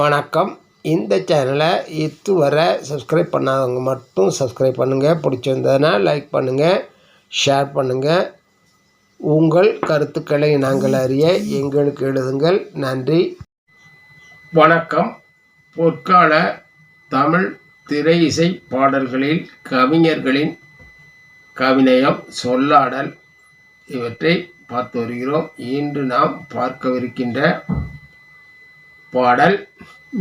வணக்கம். இந்த சேனலை இதுவரை சப்ஸ்கிரைப் பண்ணாதவங்க மட்டும் சப்ஸ்கிரைப் பண்ணுங்கள் பிடிச்சிருந்ததுன்னா லைக் பண்ணுங்கள் ஷேர் பண்ணுங்கள் உங்கள் கருத்துக்களை நாங்கள் அறிய எங்களுக்கு எழுதுங்கள். நன்றி. வணக்கம். பொற்கால தமிழ் திரை இசை பாடல்களில் கவிஞர்களின் கவிநயம் சொல்லாடல் இவற்றை பார்த்து வருகிறோம். இன்று நாம் பார்க்கவிருக்கின்ற பாடல்.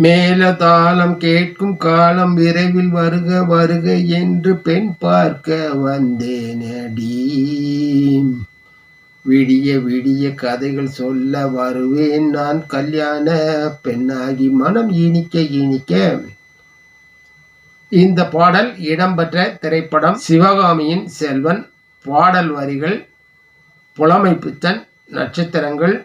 மேலதாளம் கேட்கும் காலம் விரைவில் வருக வருக என்று பெண் பார்க்க வந்தேனடி விடிய விடிய கதைகள் சொல்ல வருவேன் நான் கல்யாண பெண்ணாகி மனம் இனிக்க இனிக்க. இந்த பாடல் இடம்பெற்ற திரைப்படம் சிவகாமியின் செல்வன் பாடல் வரிகள் புலமைப்புத்தன் நட்சத்திரங்கள்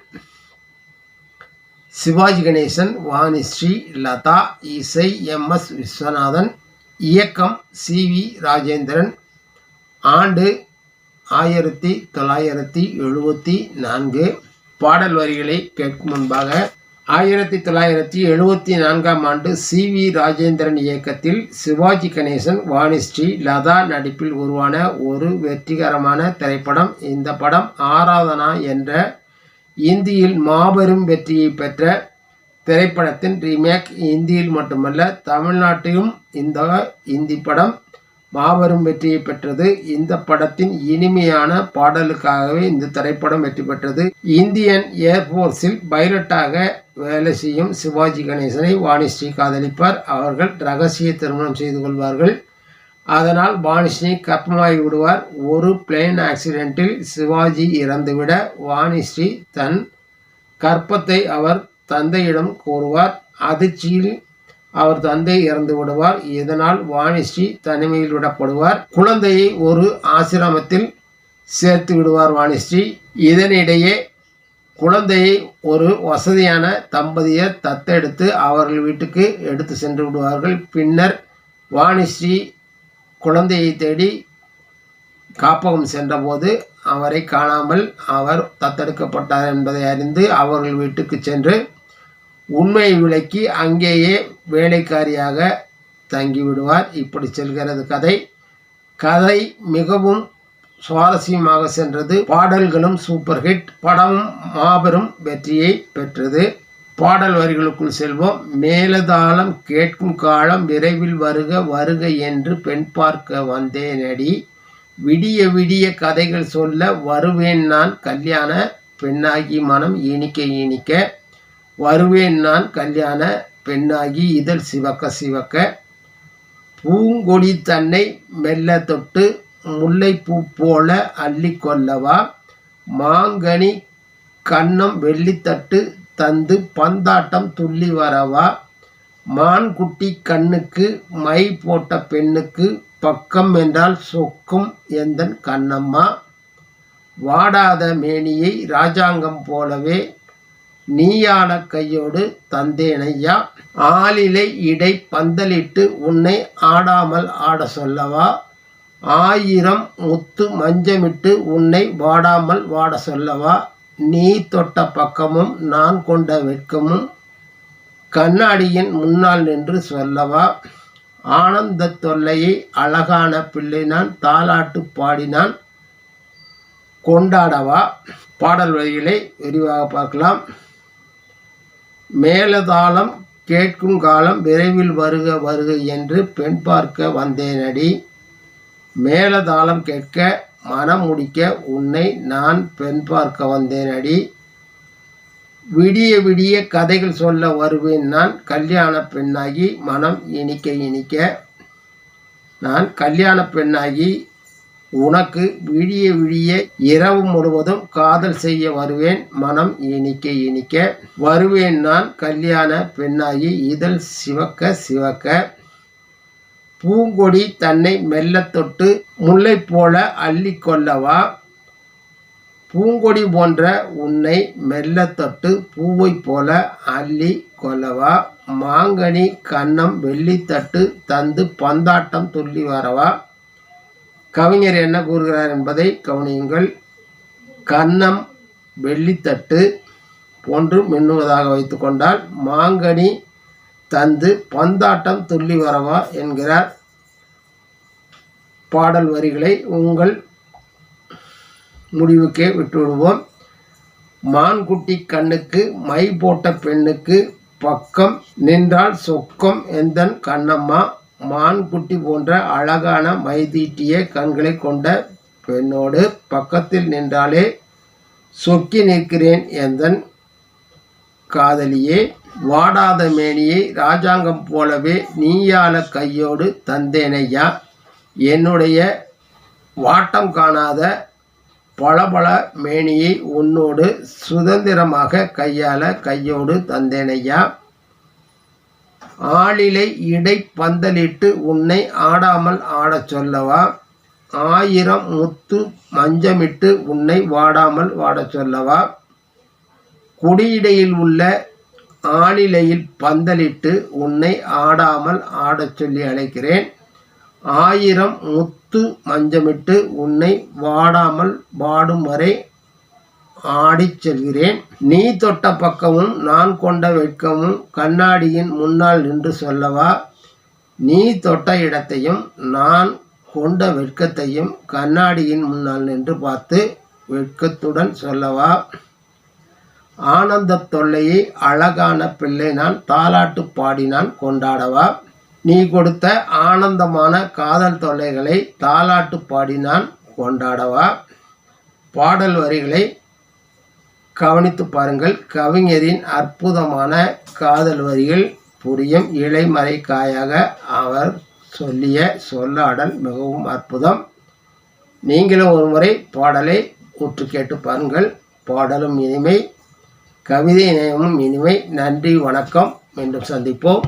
சிவாஜி கணேசன் வாணிஸ்ரீ லதா இசை எம் எஸ் விஸ்வநாதன் இயக்கம் சி வி ராஜேந்திரன். ஆண்டு ஆயிரத்தி தொள்ளாயிரத்தி எழுபத்தி நான்கு. பாடல் வரிகளை கேட்கும் முன்பாக ஆயிரத்தி தொள்ளாயிரத்தி எழுபத்தி நான்காம் ஆண்டு சி வி ராஜேந்திரன் இயக்கத்தில் சிவாஜி கணேசன் வாணிஸ்ரீ லதா நடிப்பில் உருவான ஒரு வெற்றிகரமான திரைப்படம். இந்த படம் ஆராதனா என்ற இந்தியில் மாபெரும் வெற்றியை பெற்ற திரைப்படத்தின் ரீமேக் இந்தியில் மட்டுமல்ல தமிழ்நாட்டிலும் இந்த இந்தி படம் மாபெரும் வெற்றியை பெற்றது. இந்த படத்தின் இனிமையான பாடலுக்காகவே இந்த திரைப்படம் வெற்றி பெற்றது. இந்தியன் ஏர்ஃபோர்ஸில் பைலட்டாக வேலை செய்யும் சிவாஜி கணேசனை வாணிஸ்ரீ காதலிப்பார். அவர்கள் ரகசிய திருமணம் செய்து கொள்வார்கள். அதனால் வாணிஸ்ரீ கர்ப்பமாகி விடுவார். ஒரு பிளேன் ஆக்சிடென்ட்டில் சிவாஜி இறந்துவிட வாணிஸ்ரீ தன் கற்பத்தை அவர் தந்தையிடம் கூறுவார் அதிர்ச்சியில் அவர் தந்தை இறந்து விடுவார். இதனால் வாணிஸ்ரீ தனிமையில் விடப்படுவார். குழந்தையை ஒரு ஆசிரமத்தில் சேர்த்து விடுவார் வாணிஸ்ரீ. இதனிடையே குழந்தையை ஒரு வசதியான தம்பதியர் தத்தெடுத்து அவர்கள் வீட்டுக்கு எடுத்து சென்று விடுவார்கள். பின்னர் வாணிஸ்ரீ குழந்தையை தேடி காப்பகம் சென்றபோது அவரை காணாமல் அவர் தத்தெடுக்கப்பட்டார் என்பதை அறிந்து அவர்கள் வீட்டுக்கு சென்று உண்மையை விளக்கி அங்கேயே வேலைக்காரியாக தங்கிவிடுவார். இப்படி செல்கிறது கதை. கதை மிகவும் சுவாரஸ்யமாக சென்றது. பாடல்களும் சூப்பர் ஹிட். படமும் மாபெரும் வெற்றியை பெற்றது. பாடல் வரிகளுக்குள் செல்வோம். மேலதாளம் கேட்கும் காலம் விரைவில் வருக வருக என்று பெண் பார்க்க வந்தேனடி. விடிய விடிய கதைகள் சொல்ல வருவேன் நான் கல்யாண பெண்ணாகி மனம் இனிக்க இனிக்க. வருவேன் நான் கல்யாண பெண்ணாகி இதழ் சிவக்க சிவக்க. பூங்கொடி தன்னை மெல்ல தொட்டு முல்லைப்பூ போல அள்ளி கொள்ளவா. மாங்கனி கன்னம் வெள்ளித்தட்டு தந்து பந்தாட்டம் துள்ளி வரவா? மான் குட்டி கண்ணுக்கு மை போட்ட பெண்ணுக்கு பக்கம் என்றால் சொக்கும் எந்தன் கண்ணம்மா? வாடாத மேனியை ராஜாங்கம் போலவே நீயான கையோடு தந்தேனையா? ஆளிலை இடை பந்தலிட்டு உன்னை ஆடாமல் ஆட சொல்லவா? ஆயிரம் முத்து மஞ்சமிட்டு உன்னை வாடாமல் வாட சொல்லவா? நீ தொட்ட பக்கமும் நான் கொண்ட வெட்கமும் கண்ணாடியின் முன்னால் நின்று சொல்லவா? ஆனந்த தொல்லையை அழகான பிள்ளை நான் தாலாட்டு பாடினான். கொண்டாடவா? பாடல் வரிகளை விரிவாக பார்க்கலாம். மேலதாளம் கேட்கும் காலம் விரைவில் வருக வருக என்று பெண் பார்க்க வந்தேனடி. மேலதாளம் கேட்க மனம் முடிக்க உன்னை நான் பெண் பார்க்க வந்தேன் அடி. விடிய விடிய கதைகள் சொல்ல வருவேன். நான் கல்யாண பெண்ணாகி மனம் இனிக்க இனிக்க நான் கல்யாண பெண்ணாகி உனக்கு விடிய விடிய இரவு முழுவதும் காதல் செய்ய வருவேன். மனம் இனிக்க இனிக்க வருவேன். நான் கல்யாண பெண்ணாகி இதழ் சிவக்க சிவக்க பூங்கொடி தன்னை மெல்ல தொட்டு முல்லை போல அள்ளி கொள்ளவா? பூங்கொடி போன்ற உன்னை மெல்ல தொட்டு பூவை போல அள்ளி கொள்ளவா? மாங்கனி கன்னம் வெள்ளித்தட்டு தந்து பந்தாட்டம் துள்ளி வரவா? கவிஞர் என்ன கூறுகிறார் என்பதை கவனியுங்கள். கன்னம் வெள்ளித்தட்டு போன்று மின்னுவதாக வைத்துக்கொண்டால் மாங்கனி தந்து பந்தாட்டம் துள்ளி வரவா என்கிறார். பாடல் வரிகளை உங்கள் முடிவுக்கே விட்டுவிடுவோம். மான்குட்டி கண்ணுக்கு மை போட்ட பெண்ணுக்கு பக்கம் நின்றால் சொக்கம் எந்தன் கண்ணம்மா? மான்குட்டி போன்ற அழகான மைதீட்டிய கண்களை கொண்ட பெண்ணோடு பக்கத்தில் நின்றாலே சொக்கி நிற்கிறேன் எந்தன் காதலியே? வாடாத மேனியை ராஜாங்கம் போலவே நீயால கையோடு தந்தேனையா? என்னுடைய வாட்டம் காணாத பளபள மேனியை உன்னோடு சுதந்திரமாக கையாள கையோடு தந்தேனையா? ஆளிலை இடை பந்தலிட்டு உன்னை ஆடாமல் ஆடச் சொல்லவா? ஆயிரம் முத்து மஞ்சமிட்டு உன்னை வாடாமல் வாடச் சொல்லவா? குடியிடையில் உள்ள ஆளிலையில் பந்தலிட்டு உன்னை ஆடாமல் ஆடச் சொல்லி அழைக்கிறேன். ஆயிரம் முத்து மஞ்சமிட்டு உன்னை வாடாமல் வாடும் வரை ஆடிச் செல்கிறேன். நீ தொட்ட பக்கமும் நான் கொண்ட வெட்கமும் கண்ணாடியின் முன்னால் நின்று சொல்லவா? நீ தொட்ட இடத்தையும் நான் கொண்ட வெட்கத்தையும் கண்ணாடியின் முன்னால் நின்று பார்த்து வெட்கத்துடன் சொல்லவா? ஆனந்த தொல்லையை அழகான பிள்ளை நான் தாலாட்டு பாடினான் கொண்டாடவா? நீ கொடுத்த ஆனந்தமான காதல் தொல்லைகளை தாலாட்டு பாடினான் கொண்டாடவா? பாடல் வரிகளை கவனித்து பாருங்கள். கவிஞரின் அற்புதமான காதல் வரிகள் புரியும் இளைமறை காயாக அவர் சொல்லிய சொல்லாடல் மிகவும் அற்புதம். நீங்களும் ஒரு முறை பாடலை உற்று கேட்டு பாருங்கள். பாடலும் இனிமை. கவிதை இணையமும் இனிமை நன்றி வணக்கம். மீண்டும் சந்திப்போம்.